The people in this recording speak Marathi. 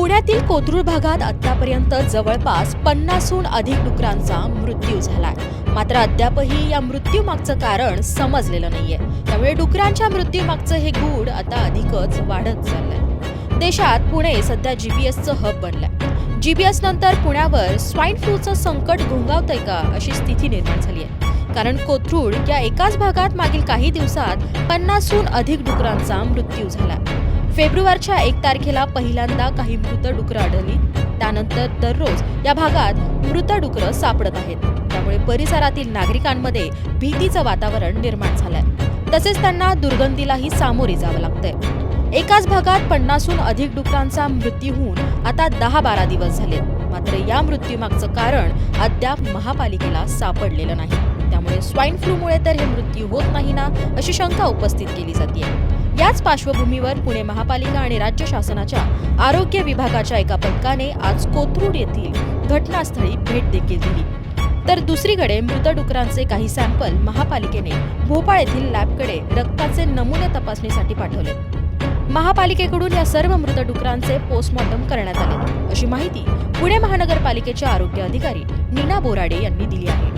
पुण्यातील कोथरूड भागात आतापर्यंत जवळपास पन्नासहून अधिक डुकरांचा मृत्यू झालाय. मात्र अद्यापही या मृत्यूमागचं कारण समजलेलं नाहीये. त्यामुळे डुकरांच्या मृत्यूमागचं हे गूढ आता अधिकच वाढत चाललंय. देशात पुणे सध्या जीबीएसचं हब बनलंय. जीबीएस नंतर पुण्यावर स्वाईन फ्लूचं संकट घोंगावतंय का अशी स्थिती निर्माण झाली आहे कारण कोथरूड या एकाच भागात मागील काही दिवसात पन्नासहून अधिक डुकरांचा मृत्यू झाला फेब्रुवारीच्या एक तारखेला पहिल्यांदा काही मृत डुकरं आढळली. त्यानंतर दररोज या भागात मृत डुकरं सापडत आहेत. त्यामुळे परिसरातील नागरिकांमध्ये भीतीचं वातावरण निर्माण झालंय. तसेच त्यांना दुर्गंधीलाही सामोरे जावं लागतंय. एकाच भागात पन्नासहून अधिक डुकरांचा मृत्यू होऊन आता दहा बारा दिवस झाले. मात्र या मृत्यूमागचं कारण अद्याप महापालिकेला सापडलेलं नाही. त्यामुळे स्वाईन फ्लूमुळे तर हे मृत्यू होत नाही ना अशी शंका उपस्थित केली जाते याच पार्श्वभूमीवर पुणे महापालिका आणि राज्य शासनाच्या आरोग्य विभागाच्या एका पथकाने आज कोथरूड येथील घटनास्थळी भेट देखील दिली. तर दुसरीकडे मृत डुकरांचे काही सॅम्पल महापालिकेने भोपाळ येथील लॅबकडे रक्ताचे नमुने तपासणीसाठी पाठवले. महापालिकेकडून या सर्व मृत डुकरांचे पोस्टमॉर्टम करण्यात आले. अशी माहिती पुणे महानगरपालिकेचे आरोग्य अधिकारी नीना बोराडे यांनी दिली आहे.